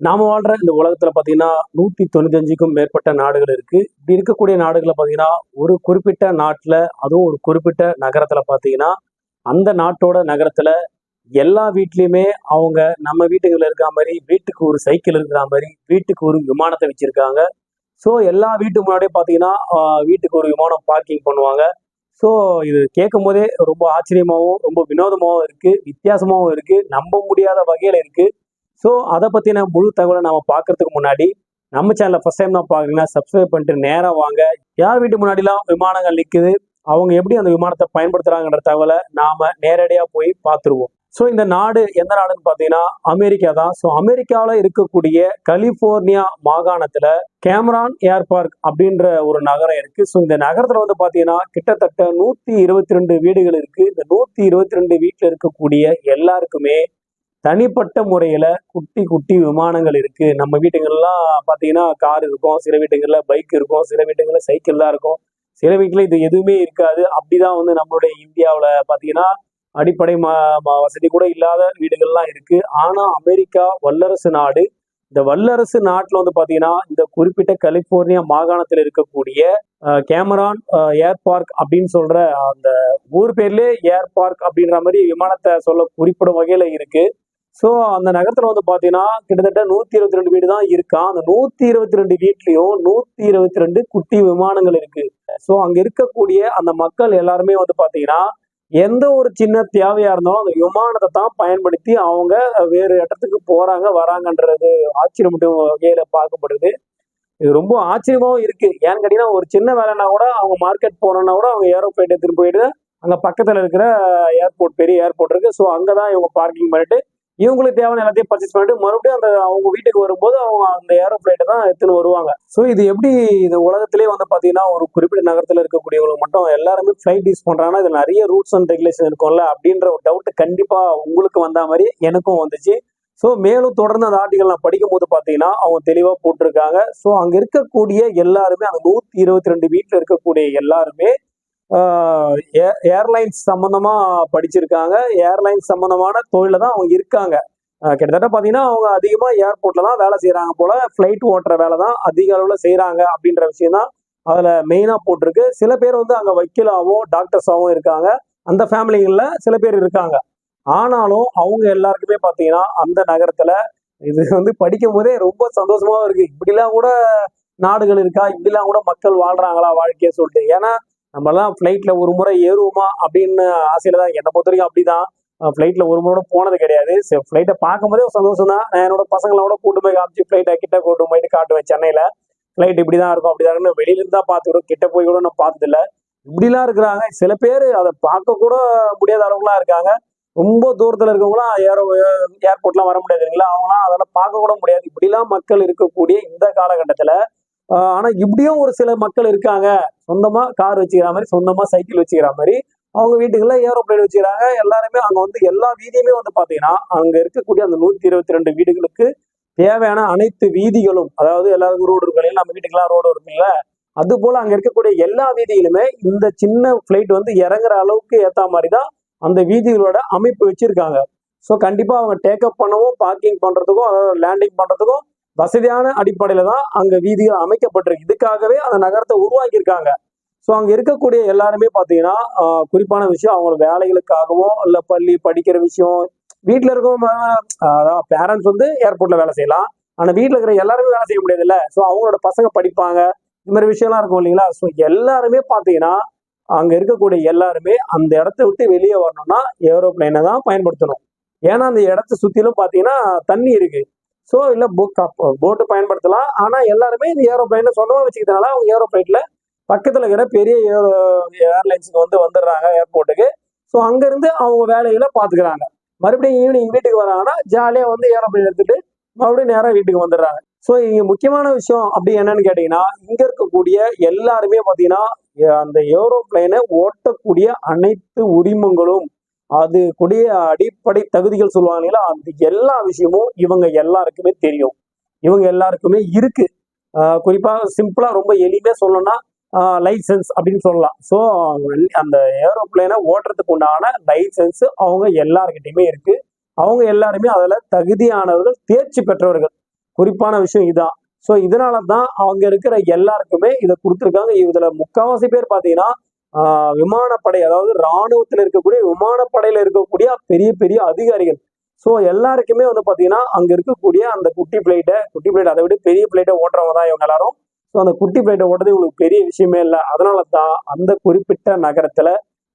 நாம வாழ்ற இந்த உலகத்துல பாத்தீங்கன்னா நூத்தி தொண்ணூத்தஞ்சுக்கும் மேற்பட்ட நாடுகள் இருக்கு. இப்படி இருக்கக்கூடிய நாடுகளை பாத்தீங்கன்னா ஒரு குறிப்பிட்ட நாட்டுல அதுவும் ஒரு குறிப்பிட்ட நகரத்துல பாத்தீங்கன்னா அந்த நாட்டோட நகரத்துல எல்லா வீட்லயுமே அவங்க நம்ம வீட்டுகளில் இருக்கிற மாதிரி வீட்டுக்கு ஒரு சைக்கிள் இருக்கிற மாதிரி வீட்டுக்கு ஒரு விமானத்தை வச்சிருக்காங்க. ஸோ எல்லா வீட்டு முன்னாடியே பார்த்தீங்கன்னா வீட்டுக்கு ஒரு விமானம் பார்க்கிங் பண்ணுவாங்க. ஸோ இது கேட்கும் போதே ரொம்ப ஆச்சரியமாகவும் ரொம்ப வினோதமாகவும் இருக்கு வித்தியாசமாகவும் இருக்கு நம்ப முடியாத வகையில் இருக்கு. ஸோ அதை பற்றின முழு தகவலை நம்ம பார்க்கறதுக்கு முன்னாடி நம்ம சேனலை ஃபஸ்ட் டைம் தான் பார்க்குறீங்கன்னா சப்ஸ்கிரைப் பண்ணிட்டு நேராக வாங்க. யார் வீட்டு முன்னாடிலாம் விமானங்கள் நிற்குது அவங்க எப்படி அந்த விமானத்தை பயன்படுத்துறாங்கன்ற தகவலை நாம் நேரடியாக போய் பார்த்துருவோம். ஸோ இந்த நாடு எந்த நாடுன்னு பார்த்தீங்கன்னா அமெரிக்கா தான். ஸோ அமெரிக்காவில் இருக்கக்கூடிய கலிஃபோர்னியா மாகாணத்தில் கேமரான் ஏர் பார்க் அப்படின்ற ஒரு நகரம் இருக்கு. ஸோ இந்த நகரத்தில் வந்து பார்த்தீங்கன்னா கிட்டத்தட்ட நூற்றி இருபத்தி ரெண்டு வீடுகள் இருக்கு. இந்த நூற்றி இருபத்தி ரெண்டு வீட்டில் இருக்கக்கூடிய எல்லாருக்குமே தனிப்பட்ட முறையில் குட்டி குட்டி விமானங்கள் இருக்கு. நம்ம வீட்டுங்கள்லாம் பார்த்தீங்கன்னா கார் இருக்கும். சில வீட்டுங்களில் பைக் இருக்கும். சில வீட்டுங்களில் சைக்கிள் தான் இருக்கும். சில வீட்டில் இது எதுவுமே இருக்காது. அப்படிதான் வந்து நம்மளுடைய இந்தியாவில் பார்த்தீங்கன்னா அடிப்படை வசதி கூட இல்லாத வீடுகள்லாம் இருக்கு. ஆனா அமெரிக்கா வல்லரசு நாடு. இந்த வல்லரசு நாட்டில் வந்து பாத்தீங்கன்னா இந்த குறிப்பிட்ட கலிபோர்னியா மாகாணத்தில் இருக்கக்கூடிய கேமரான் ஏர் பார்க் அப்படின்னு சொல்ற அந்த ஊர் பேர்லேயே ஏர் பார்க் அப்படின்ற மாதிரி விமானத்தை சொல்ல குறிப்பிடும் வகையில இருக்கு. ஸோ அந்த நகரத்தில் வந்து பார்த்தீங்கன்னா கிட்டத்தட்ட நூற்றி இருபத்தி ரெண்டு வீடு தான் இருக்கான் அந்த நூற்றி இருபத்தி ரெண்டு வீட்லேயும் நூற்றி இருபத்தி ரெண்டு குட்டி விமானங்கள் இருக்கு. ஸோ அங்கே இருக்கக்கூடிய அந்த மக்கள் எல்லாருமே வந்து பார்த்தீங்கன்னா எந்த ஒரு சின்ன தேவையா இருந்தாலும் அந்த விமானத்தை தான் பயன்படுத்தி அவங்க வேறு இடத்துக்கு போறாங்க வராங்கன்றது ஆச்சரியமட்டும் வகையில பார்க்கப்படுது. இது ரொம்ப ஆச்சரியமாவும் இருக்கு. ஏன்னு கேட்டீங்கன்னா ஒரு சின்ன வேலைன்னா கூட அவங்க மார்க்கெட் போனோம்னா கூட அவங்க ஏரோப்ளைன் எடுத்துட்டு போயிட்டு அங்கே பக்கத்தில் இருக்கிற ஏர்போர்ட் பெரிய ஏர்போர்ட் இருக்கு. ஸோ அங்கே தான் இவங்க பார்க்கிங் பண்ணிட்டு இவங்களுக்கு தேவையான எல்லாத்தையும் பர்ச்சேஸ் பண்ணிட்டு மறுபடியும் அந்த அவங்க வீட்டுக்கு வரும்போது அவங்க அந்த ஏரோப்ளேட்டை தான் எடுத்துன்னு வருவாங்க. ஸோ இது எப்படி இது உலகத்திலே வந்து பார்த்தீங்கன்னா ஒரு குறிப்பிட்ட நகரத்தில் இருக்கக்கூடியவங்களுக்கு மட்டும் எல்லாருமே ஃப்ளைட் யூஸ் பண்ணுறாங்கன்னா இதில் நிறைய ரூல்ஸ் அண்ட் ரெகுலேஷன் இருக்கும்ல அப்படின்ற ஒரு டவுட் கண்டிப்பாக உங்களுக்கு வந்த மாதிரி எனக்கும் வந்துச்சு. ஸோ மேலும் தொடர்ந்து அந்த ஆர்டிகல் நான் படிக்கும் போது பார்த்தீங்கன்னா அவங்க தெளிவாக போட்டிருக்காங்க. ஸோ அங்கே இருக்கக்கூடிய எல்லாருமே அந்த நூற்றி இருபத்தி ரெண்டு வீட்டில் இருக்கக்கூடிய எல்லாருமே ஏர்லைன்ஸ் சம்மந்தமாக படிச்சிருக்காங்க. ஏர்லைன்ஸ் சம்மந்தமான தொழில தான் அவங்க இருக்காங்க. கிட்டத்தட்ட பார்த்தீங்கன்னா அவங்க அதிகமாக ஏர்போர்ட்டில் தான் வேலை செய்கிறாங்க போல ஃப்ளைட் ஓட்டுற வேலை தான் அதிக அளவில் செய்கிறாங்க அப்படின்ற விஷயம் தான் அதில் மெயினாக போட்டிருக்கு. சில பேர் வந்து அங்கே வக்கீலாகவும் டாக்டர்ஸாகவும் இருக்காங்க. அந்த ஃபேமிலிகளில் சில பேர் இருக்காங்க. ஆனாலும் அவங்க எல்லாருக்குமே பார்த்தீங்கன்னா அந்த நகரத்தில் இது வந்து படிக்கும் போதே ரொம்ப சந்தோஷமாகவும் இருக்குது இப்படிலாம் கூட நாடுகள் இருக்கா? இப்படிலாம் கூட மக்கள் வாழ்கிறாங்களா வாழ்க்கையை சொல்லிட்டு. ஏன்னா நம்மலாம் ஃப்ளைட்டில் ஃப்ளைட்ல ஒரு முறை ஏறுவோமா அப்படின்னு ஆசையில தான் என்னை பொறுத்த வரைக்கும் அப்படிதான். ஃப்ளைட்ல ஒரு முறை போனது கிடையாது. ஃப்ளைட்டை பார்க்கும் போதே சந்தோஷம் தான். நான் என்னோட பசங்களோட கூட்டு போய் காமிச்சு ஃப்ளைட்டை கிட்ட கூட்டு போயிட்டு காட்டுவேன் சென்னையில. ஃப்ளைட் இப்படிதான் இருக்கும் அப்படிதான் வெளியில இருந்து தான் பார்த்துக்கிறோம். கிட்ட போய் கூட நான் பார்த்தது இப்படிலாம் இருக்கிறாங்க. சில பேர் அதை பார்க்க கூட முடியாத அளவுக்குலாம் இருக்காங்க. ரொம்ப தூரத்துல இருக்கவங்களாம் ஏரோ ஏர்போர்ட்லாம் வர முடியாது இல்லைங்களா? அவங்களாம் அதெல்லாம் பார்க்க கூட முடியாது. இப்படிலாம் மக்கள் இருக்கக்கூடிய இந்த காலகட்டத்துல ஆனால் ஆனா இப்படியும் ஒரு சில மக்கள் இருக்காங்க. சொந்தமா கார் வச்சுக்கிற மாதிரி சொந்தமா சைக்கிள் வச்சுக்கிற மாதிரி அவங்க வீட்டுக்குள்ள ஏரோப்ளைன் வச்சுக்கிறாங்க. எல்லாருமே அங்க வந்து எல்லா வீதியுமே வந்து பாத்தீங்கன்னா அங்க இருக்கக்கூடிய அந்த நூத்தி இருபத்தி ரெண்டு வீடுகளுக்கு தேவையான அனைத்து வீதிகளும் அதாவது எல்லாருக்கும் ரோடு இருக்கும் இல்லையா? நம்ம வீட்டுக்கெல்லாம் ரோடு இருக்குல்ல அது போல அங்க இருக்கக்கூடிய எல்லா வீதியிலுமே இந்த சின்ன ஃப்ளைட் வந்து இறங்குற அளவுக்கு ஏத்த மாதிரி தான் அந்த வீதிகளோட அமைப்பு வச்சிருக்காங்க. ஸோ கண்டிப்பா அவங்க டேக்அப் பண்ணவும் பார்க்கிங் பண்றதுக்கும் அதாவது லேண்டிங் பண்றதுக்கும் வசதியான அடிப்படையில தான் அங்க வீதிகள் அமைக்கப்பட்டிருக்கு. இதுக்காகவே அந்த நகரத்தை உருவாக்கியிருக்காங்க. ஸோ அங்கே இருக்கக்கூடிய எல்லாருமே பார்த்தீங்கன்னா குறிப்பான விஷயம் அவங்களோட வேலைகளுக்காகவோ இல்லை பள்ளி படிக்கிற விஷயம் வீட்டில் இருக்கவங்க அதாவது பேரண்ட்ஸ் வந்து ஏர்போர்ட்டில் வேலை செய்யலாம். ஆனால் வீட்டில் இருக்கிற எல்லாருமே வேலை செய்ய முடியாதுல்ல. ஸோ அவங்களோட பசங்க படிப்பாங்க. இந்த மாதிரி விஷயம்லாம் இருக்கும் இல்லைங்களா? ஸோ எல்லாருமே பார்த்தீங்கன்னா அங்கே இருக்கக்கூடிய எல்லாருமே அந்த இடத்த விட்டு வெளியே வரணும்னா ஏரோப்ளைனை தான் பயன்படுத்தணும். ஏன்னா அந்த இடத்த சுற்றிலும் பார்த்தீங்கன்னா தண்ணி இருக்குது ஸோ இல்லை புக் போட்டு பயன்படுத்தலாம். ஆனால் எல்லாருமே இந்த ஏரோப்ளைனை சொந்தமாக வச்சுக்கிறதுனால அவங்க ஏரோப்ளைனில் பக்கத்தில் இருக்கிற பெரிய ஏரோ ஏர்லைன்ஸுக்கு வந்து வந்துடுறாங்க ஏர்போர்ட்டுக்கு ஸோ அங்கேருந்து அவங்க வேலைகளை பார்த்துக்கிறாங்க. மறுபடியும் ஈவினிங் வீட்டுக்கு வராங்கன்னா ஜாலியாக வந்து ஏரோப்ளைன் எடுத்துட்டு மறுபடியும் நேராக வீட்டுக்கு வந்துடுறாங்க. ஸோ இங்கே முக்கியமான விஷயம் அப்படி என்னன்னு கேட்டிங்கன்னா இங்கே இருக்கக்கூடிய எல்லாருமே பார்த்தீங்கன்னா அந்த ஏரோப்ளைனை ஓட்டக்கூடிய அனைத்து உரிமங்களும் அது கூடிய அடிப்படை தகுதிகள் சொல்லுவாங்க இல்லையா அந்த எல்லா விஷயமும் இவங்க எல்லாருக்குமே தெரியும். இவங்க எல்லாருக்குமே இருக்கு. குறிப்பாக சிம்பிளா ரொம்ப எளிமையா சொல்லணும்னா லைசன்ஸ் அப்படின்னு சொல்லலாம். ஸோ அந்த ஏரோப்ளேனை ஓட்டுறதுக்கு உண்டான லைசன்ஸ் அவங்க எல்லாருக்கிட்டையுமே இருக்கு. அவங்க எல்லாருமே அதில் தகுதியானவர்கள் தேர்ச்சி பெற்றவர்கள். குறிப்பான விஷயம் இதுதான் ஸோ இதனால தான் அவங்க இருக்கிற எல்லாருக்குமே இதை கொடுத்துருக்காங்க. இதில் முக்கால்வாசி பேர் பார்த்தீங்கன்னா விமானப்படை அதாவது இராணுவத்தில் இருக்கக்கூடிய விமானப்படையில் இருக்கக்கூடிய பெரிய பெரிய அதிகாரிகள். ஸோ எல்லாருக்குமே வந்து பார்த்தீங்கன்னா அங்கே இருக்கக்கூடிய அந்த குட்டி பிளைட்டை குட்டி பிளைட் அதை விட பெரிய பிளைட்டை ஓட்டுறவங்க தான் இவங்க எல்லாரும். ஸோ அந்த குட்டி பிளைட்டை ஓட்டுறது இவங்களுக்கு பெரிய விஷயமே இல்லை. அதனால தான் அந்த குறிப்பிட்ட நகரத்தில்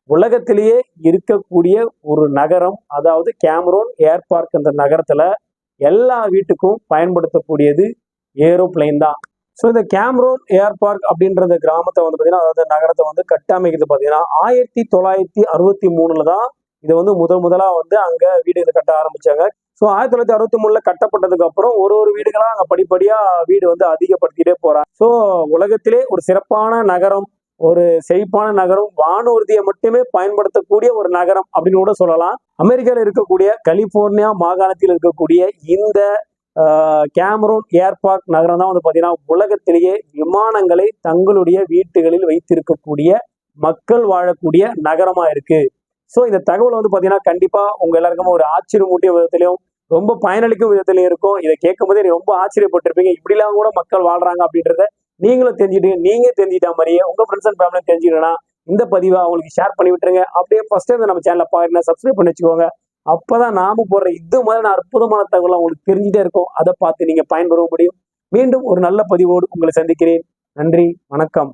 உலகத்திலேயே இருக்கக்கூடிய ஒரு நகரம் அதாவது கேமரோன் ஏர் பார்க் அந்த எல்லா வீட்டுக்கும் பயன்படுத்தக்கூடியது ஏரோப்ளைன் தான். ஸோ இந்த கேம்ரோன் ஏர் பார்க் அப்படின்ற கிராமத்தை வந்து பார்த்தீங்கன்னா அதாவது நகரத்தை வந்து கட்டமைக்கிறது பார்த்தீங்கன்னா ஆயிரத்தி தொள்ளாயிரத்தி அறுபத்தி மூணுல தான் இதை வந்து முதல் முதலாக வந்து அங்கே வீடு கட்ட ஆரம்பிச்சாங்க. ஸோ ஆயிரத்தி தொள்ளாயிரத்தி அறுபத்தி மூணுல கட்டப்பட்டதுக்கு அப்புறம் ஒரு ஒரு வீடுகளாக அங்கே படிப்படியாக வீடு வந்து அதிகப்படுத்திட்டே போகிறாங்க ஸோ உலகத்திலே ஒரு சிறப்பான நகரம் ஒரு செழிப்பான நகரம் வானூர்தியை மட்டுமே பயன்படுத்தக்கூடிய ஒரு நகரம் அப்படின்னு கூட சொல்லலாம். அமெரிக்காவில் இருக்கக்கூடிய கலிபோர்னியா மாகாணத்தில் இருக்கக்கூடிய இந்த கேமரூன் ஏர் பார்க் நகரம் தான் வந்து பார்த்தீங்கன்னா உலகத்திலேயே விமானங்களை தங்களுடைய வீட்டுகளில் வைத்திருக்கக்கூடிய மக்கள் வாழக்கூடிய நகரமா இருக்கு. ஸோ இந்த தகவல் வந்து பார்த்தீங்கன்னா கண்டிப்பா உங்க எல்லாருக்குமே ஒரு ஆச்சரியமூட்டிய விதத்திலையும் ரொம்ப பயனளிக்கும் விதத்திலையும் இருக்கும். இதை கேட்கும் போதே ரொம்ப ஆச்சரியப்பட்டிருப்பீங்க. இப்படிலாம் கூட மக்கள் வாழ்றாங்க அப்படின்றத நீங்களும் தெரிஞ்சுட்டு நீங்க தெரிஞ்சுட்டா மாதிரியே உங்க ஃப்ரெண்ட்ஸ் அண்ட் ஃபேமிலியும் தெரிஞ்சுக்கணும்னா இந்த பதிவை அவங்களுக்கு ஷேர் பண்ணி விட்டுருங்க. அப்படியே ஃபர்ஸ்ட் டைம் நம்ம சேனலை பாருங்க சப்ஸ்கிரைப் பண்ணி வச்சுக்கோங்க. அப்பதான் நாம போடுற இது மாதிரியான அற்புதமான தகவல் உங்களுக்கு தெரிஞ்சுட்டே இருக்கும். அதை பார்த்து நீங்க பயன்பெற முடியும். மீண்டும் ஒரு நல்ல பதிவோடு உங்களை சந்திக்கிறேன். நன்றி வணக்கம்.